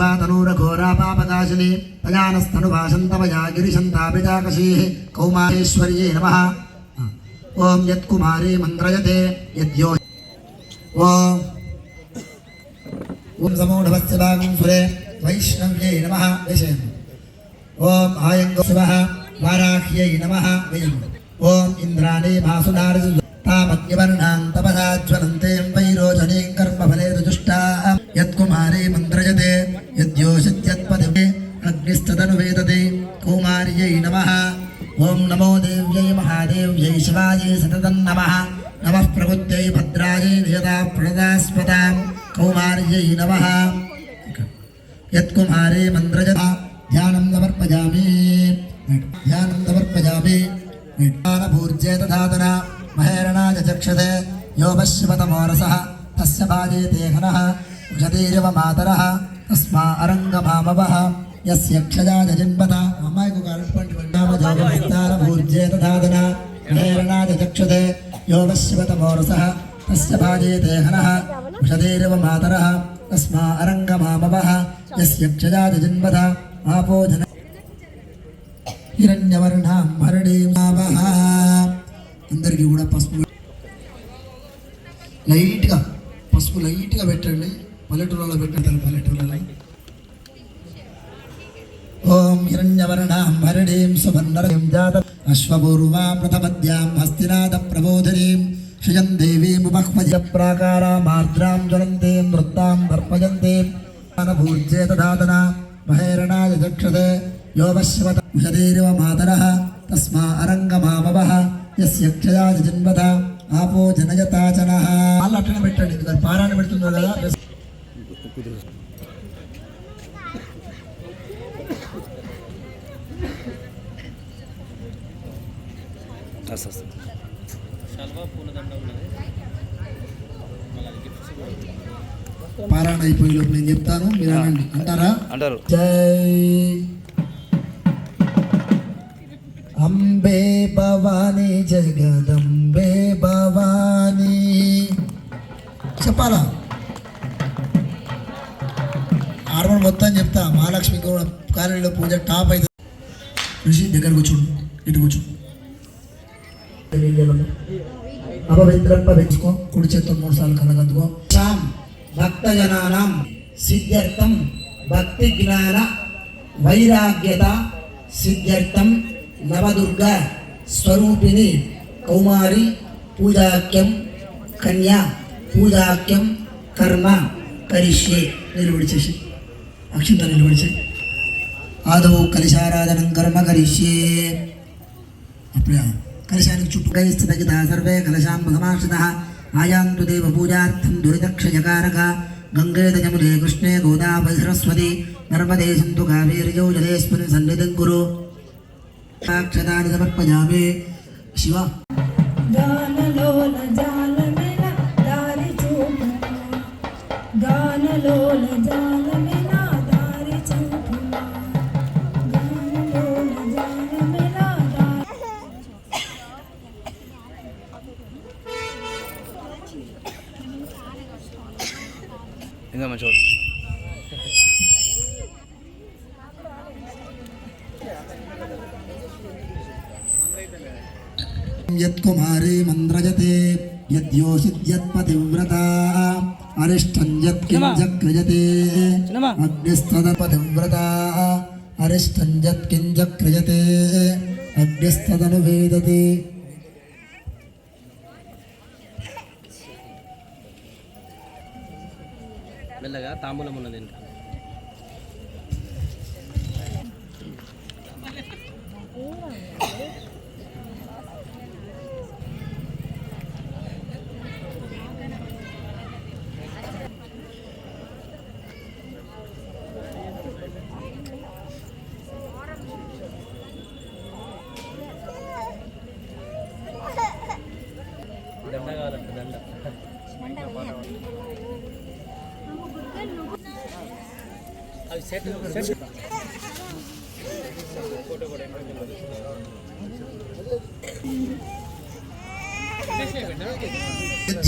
शवा तनूरघोरा पापकाशिनी पजानस्तनुभाषन्तवया गिरिशन्तापिताकशीः कौमारेश्वर्यै नमः। ॐ यत्कुमारी मन्द्रयते यद्यो ॐ समूढवस्य भागं सुरे। वैष्णव्यै नमः। विषयम् ॐ आयङ्गो शिवः। वाराह्यै नमः। वयम्। ॐ इन्द्राणी भासुदारितामग्निवर्णान्तपदाज्वलन्तीं वैरोचनीं कर्मफले तदनुवेदते कौमार्यै नमः। ॐ नमो देव्यै महादेव्यै शिवायै सततं नमः। नमः प्रबुद्ध्यै भद्रायै नियता प्रणदास्पदां कौमार्यै नमः। यत्कुमारे मन्द्रजता ध्यानं समर्पयामि। ध्यानं समर्पयामि। ज्ञानभूर्जे दधातना महेरणाय चक्षते यो पश्यपतमोरसः तस्य बाजे देहनः उषतीरिव मातरः तस्मा अरङ्गमामवः। యస్య క్షయాయ జన్మత అమ్మాయికి ఒక అటువంటి విజ్ఞానభూర్జేత ధాతన మహేరణాయ చక్షతే యోపశ్యవతమోరసः తస్య భాగే దేహనः ఉషతీరివ మాతరः తస్మా అరంగమామవः యస్య క్షయాయ జన్మత ఆపో హిరణ్యవర్ణాం హరణీమావహ అందరికీ కూడా పసుపు లైట్గా పసుపు లైట్గా పెట్టండి. పల్లెటూరులో పెట్టండి. పల్లెటూరులో ఓం హిరణ్యవర్ణాం హరణీం సువర్ణరీం జాత అశ్వపూర్వా ప్రథమద్యాం హస్తినాథ ప్రబోధినీం శ్రియం దేవీముపహ్వజ ప్రాకారామార్ద్రాం జ్వలంతీం వృత్తాం దర్పయంతీం భూర్జేత దాతన మహేరణాయ దక్షతే యోపశ్వత ఉషదీరివ మాతరः తస్మా అరంగమామవः యస్య క్షయాయ జన్మత ఆపో జనయతాచనः వాళ్ళు అట్లనే పెట్టండి పారాయణ పెడుతుందో కదా. పారాయణ అయిపోయే లోపు నేను చెప్తాను. మీరు అనండి. అంటారా? అంటారు. జై. అంబే భవానీ జగదంబే భవానీ. చెప్పాలా? ఆర్మల్ మొత్తం చెప్తా. మహాలక్ష్మి కూడా కాలేజీలో పూజ టాప్ అయితే. ఋషి దగ్గర కూర్చోండి. ఇటు కూర్చో అపవిత్రం పవిత్రుకో కుడి చేత్తో మూడు సార్లు కలగద్దుకో భక్త జనానం సిద్ధ్యర్థం భక్తి జ్ఞాన వైరాగ్యత సిద్ధ్యర్థం నవదుర్గ స్వరూపిణి కౌమారి పూజాక్యం కన్యా పూజాక్యం కర్మ కరిష్యే నిలబడిచేసి అక్షంత నిలబడిచే ఆదవు కలిశారాధనం కర్మ కరిష్యే. అప్పుడే కలశానికి చుట్టూ స్థితజిత సర్వే కలశాం భగమాశ్రిత ఆయాంతు దేవ పూజార్థం దురితక్షయకారక గంగేత జమునే కృష్ణే గోదావరి సరస్వతి నర్మదే సంతు కావేర్యౌ జలేస్మిన్ సన్నిధిం కురు అక్షతాన్ని సమర్పయామి శివ గానలోల ఇంకా మంచిగా యత్కుమారీ మంద్రజతే యద్యోషిద్యత్పతివ్రతా అరిష్టం యత్కింజక్రియతే చిన్నమ్మా. అగ్నిస్తదపతివ్రతా తాంబూలం ఉన్నది ఇంకా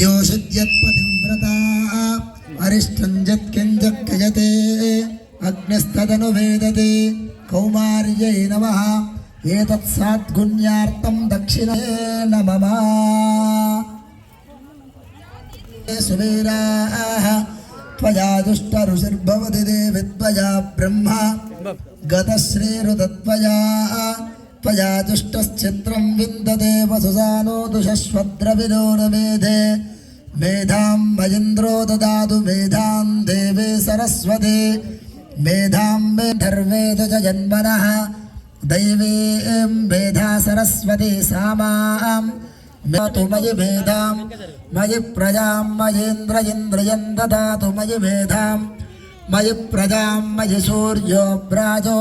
योषद्यत्पतिव्रता अरिष्ठञ्जत्किञ्जक्रियते अग्निस्तदनुवेदते कौमार्यै नमः एतत्साद्गुण्यार्थं दक्षिणे नमः। सुवीराः त्वया दुष्टऋषिर्भवति देवि त्वया ब्रह्मा। गतश्रीरुतत्वया। त्वया दुष्टश्चित्रं विन्दते वसुसानो दुषश्वद्रविदो न मेधे। मेधां मयिन्द्रो ददातु मेधां देवे सरस्वते। मेधां मे धर्मेत च जन्मनः। दैवे मेधा सरस्वती सामाम्। దాతు మయి వేదాం మయి ప్రజాం మయేంద్ర ఇంద్రయం దాతు మయి వేదాం మయి ప్రజాం మయి సూర్యో బ్రాజో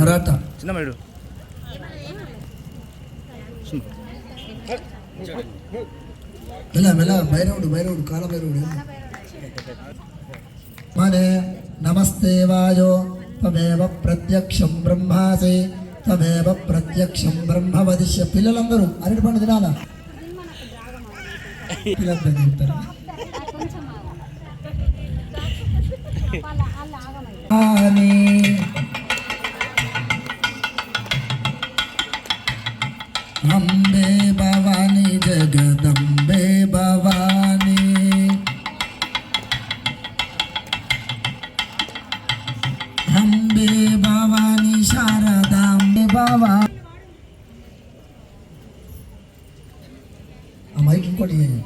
మరాఠ. చిన్నమయుడు. మెల మెల భైరవుడు భైరవుడు కాల భైరవుడు. మనే నమస్తే వాయో త్వమేవ ప్రత్యక్షం బ్రహ్మాసి. త్వమేవ ప్రత్యక్షం బ్రహ్మ వదిష్య పిల్లలందరూ. అరటి పండు తినాలా? అంబే భవాని జగదంబే భవ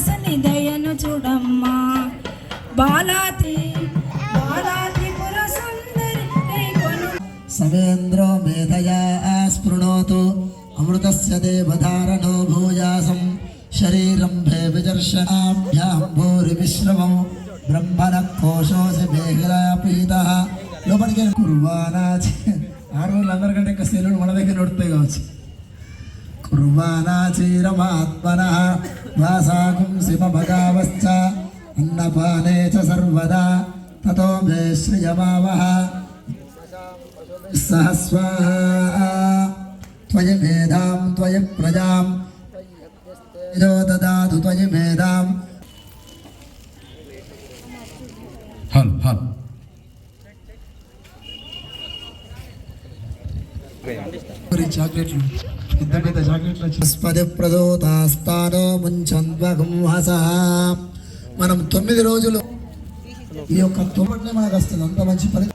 శ్రీరంగదాసుని దయను చూడమ్మా. కై కొను. సవేంద్రో మేధయా స్పృణోతు అమృతస్య దేవధారణో భూయాసం. శరీరం భే విదర్శనాభ్యాం భూరి విశ్రమం బ్రహ్మణ కోశోసి మేఘలాపీత లోపలికి కుర్వానా ఆరు రోజులు అందరికంటే ఇంకా సెల్లులు మన దగ్గర నడుస్తాయి కావచ్చు. कुर्वाणाचीरमात्मनः वासाकुंसिमभगावश्च अन्नपाने च सर्वदा ततो मे श्रियमावः सह स्वाहा त्वयि मेधां त्वयि प्रजां। यो ददातु त्वयि मेधां। हल् हल्। चाकलेट బృహస్పతి ప్రదోతాస్తానో ముంచంద్వగుంహస మనం తొమ్మిది రోజులు ఈ యొక్క తొమ్మిది మనకు వస్తుంది. అంత మంచి పని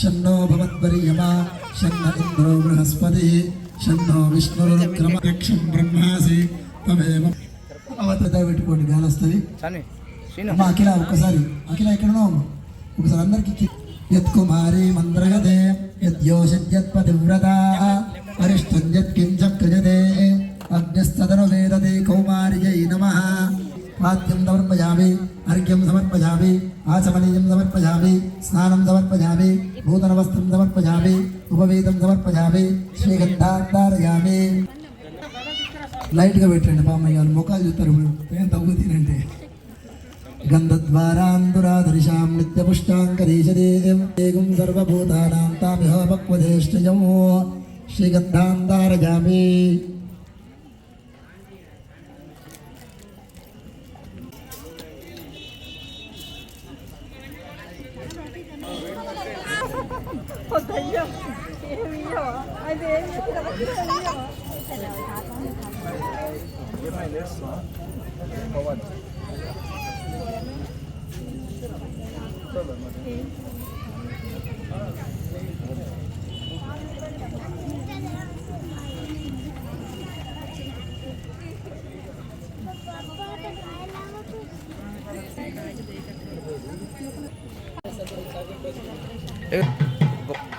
షన్నో భవద్వర్యమ షన్న ఇంద్రో బృహస్పతి షన్నో విష్ణురుక్రమ యక్షం బ్రహ్మాసి తమేవ. అవతత పెట్టుకోండి గాలి వస్తుంది అఖిల ఒక్కసారి. అఖిల ఎక్కడ ఒకసారి అందరికీ యత్ కుమారి మంద్రగదే యద్యోషద్యత్పతివ్రత అరిష్టం యత్కించ క్రియతే అగ్నిస్తదను వేదతే కౌమార్యై నమ పాద్యం సమర్పయామి అర్ఘ్యం సమర్పయామి ఆచమనీయం సమర్పయామి స్నానం సమర్పయామి నూతన వస్త్రం సమర్పయామి ఉపవేదం సమర్పయామి శ్రీగంధాధారయామి లైట్గా పెట్టండి పామయ్య వాళ్ళు ముఖాలు చూస్తారు ఇప్పుడు. ఏం गन्धद्वारान्दुराधरिषां नित्यपुष्टाङ्गरीशदेयं देगुं सर्वभूतानां तामिह पक्वधेष्टजं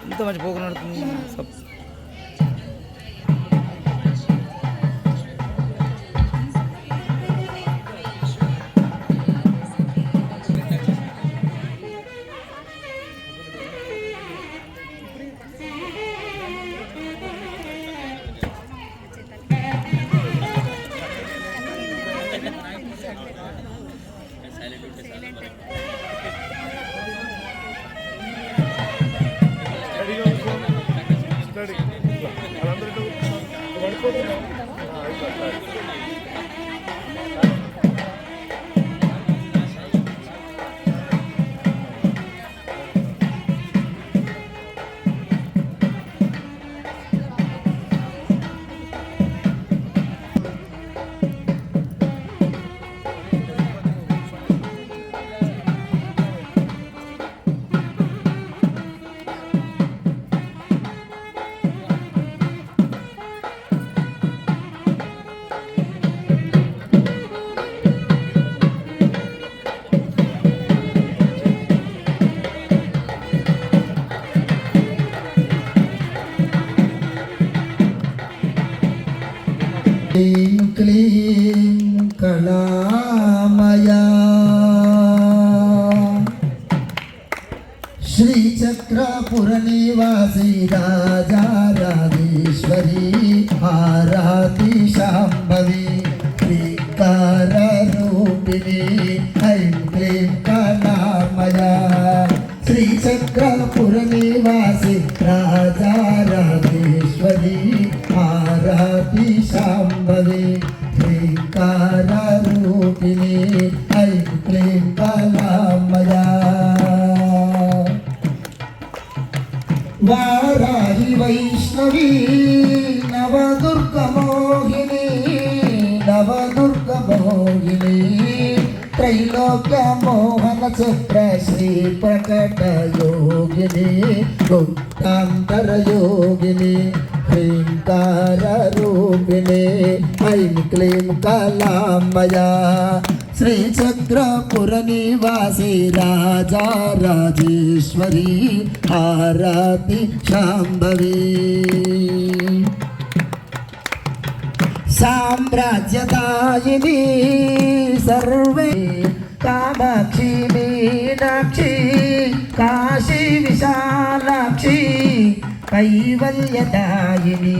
ఇంత మంచి పోకు నడుతుంది कणामया श्रीचक्रापुरनिवासी राजा राजेश्वरी आराती शाम्भवी त्रिकाररूपिणी ऐं क्लीं कणामया श्रीचक्रापुरनिवासी राजा राजेश्वरी आराती शाम्भवी रूपिणी ऐकले काला मया वाराही वैष्णवी नवदुर्ग मोहिनी नवदुर्ग मोहिनी। त्रैलोक्य मोहन सुप्रश्री प्रकट योगिनी गुप्तांतर योगिनी। श्रींकार रूपिणे ऐं क्लीं कलामया श्रीचक्रपुरनिवासी राजा राजेश्वरी आरति शाम्भवी साम्राज्यदायिनी सर्वे कामाक्षी मीनाक्षी काशी विशालाक्षी కైవల్యదాయిని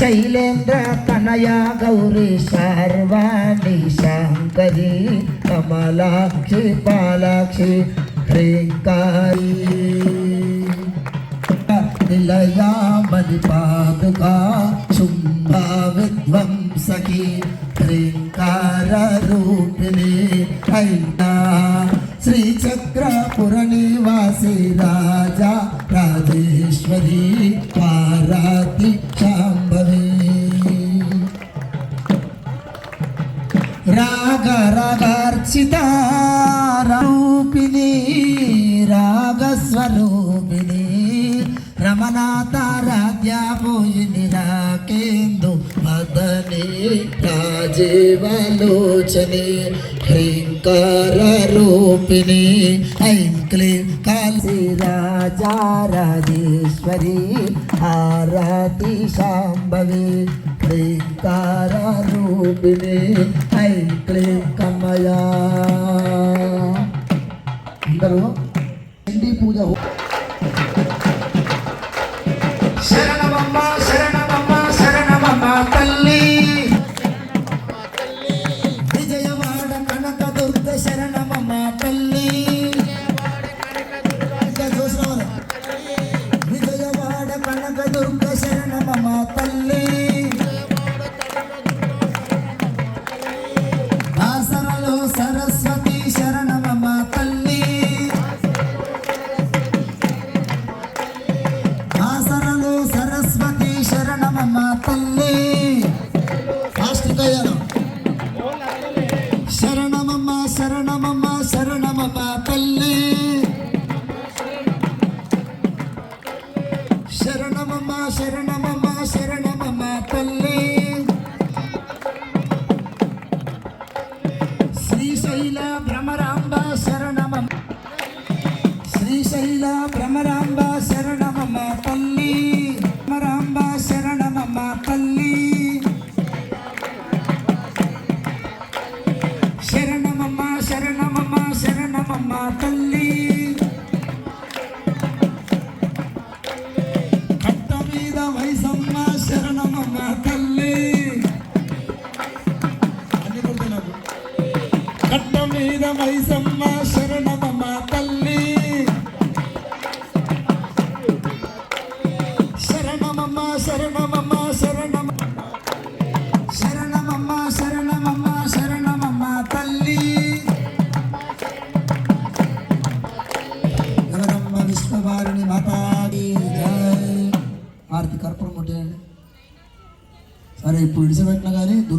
శైలేంద్ర కనయా గౌరీ సర్వాణి శంకరి కమలాక్షి పాలాక్షి హ్రీంకారి నిలయామణి పాదుకా శుంభ విధ్వంసకి హ్రీంకార రూపిణి అయినా श्रीचक्रपुरनिवासी राजा राजेश्वरी पाराति शाम्भवी रागरगार्चिता रूपिणी रागस्वरूपिणी रमनाताराध्या पूजिनि राकेन्दु मदने राजेवलोचने भयंकर रूपिणी ऐं क्लीं काली राजा, राजेश्वरी, आरती शाम्भवी भयंकर रूपिणी ऐं क्लीं कमया हिंदी पूजा हो।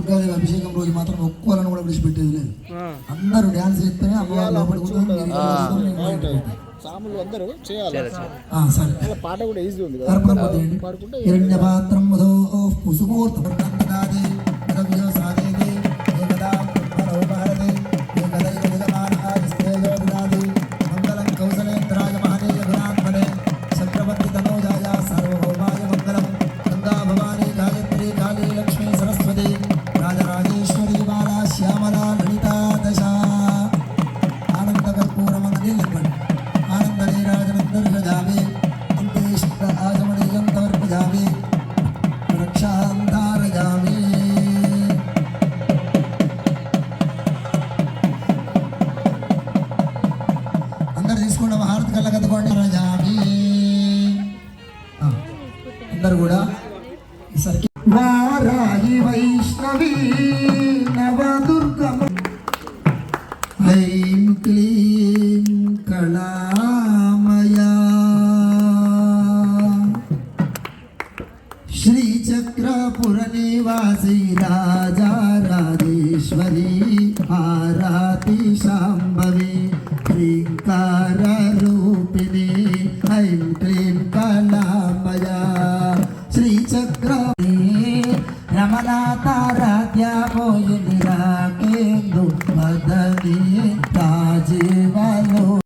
దుర్గాదేవి అభిషేకం రోజు మాత్రం ఒక్కోలను కూడా విడిచిపెట్టేది లేదు. అందరూ డ్యాన్స్ చేస్తే అమ్మవారు పాట కూడా ఈజీ ఉంది పాడుకుంటే పాత్రం పుసుకూర్త sim